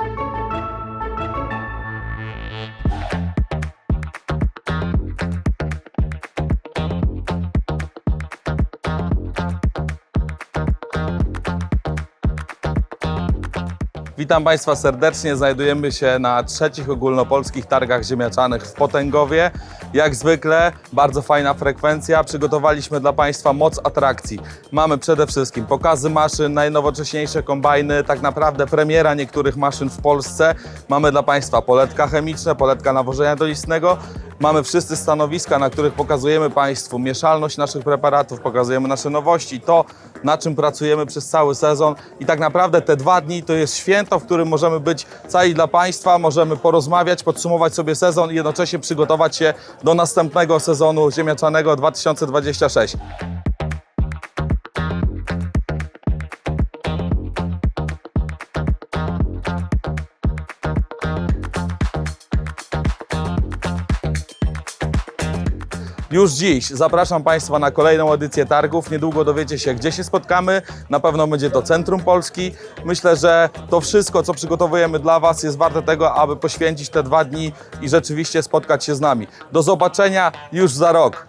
Thank you. Witam Państwa serdecznie. Znajdujemy się na trzecich ogólnopolskich targach ziemniaczanych w Potęgowie. Jak zwykle bardzo fajna frekwencja. Przygotowaliśmy dla Państwa moc atrakcji. Mamy przede wszystkim pokazy maszyn, najnowocześniejsze kombajny, tak naprawdę premiera niektórych maszyn w Polsce. Mamy dla Państwa poletka chemiczne, poletka nawożenia dolistnego. Mamy wszyscy stanowiska, na których pokazujemy Państwu mieszalność naszych preparatów, pokazujemy nasze nowości, to na czym pracujemy przez cały sezon i tak naprawdę te dwa dni to jest święto, w którym możemy być cali dla Państwa, możemy porozmawiać, podsumować sobie sezon i jednocześnie przygotować się do następnego sezonu ziemniaczanego 2026. Już dziś zapraszam Państwa na kolejną edycję targów. Niedługo dowiecie się, gdzie się spotkamy. Na pewno będzie to Centrum Polski. Myślę, że to wszystko, co przygotowujemy dla Was, jest warte tego, aby poświęcić te dwa dni i rzeczywiście spotkać się z nami. Do zobaczenia już za rok.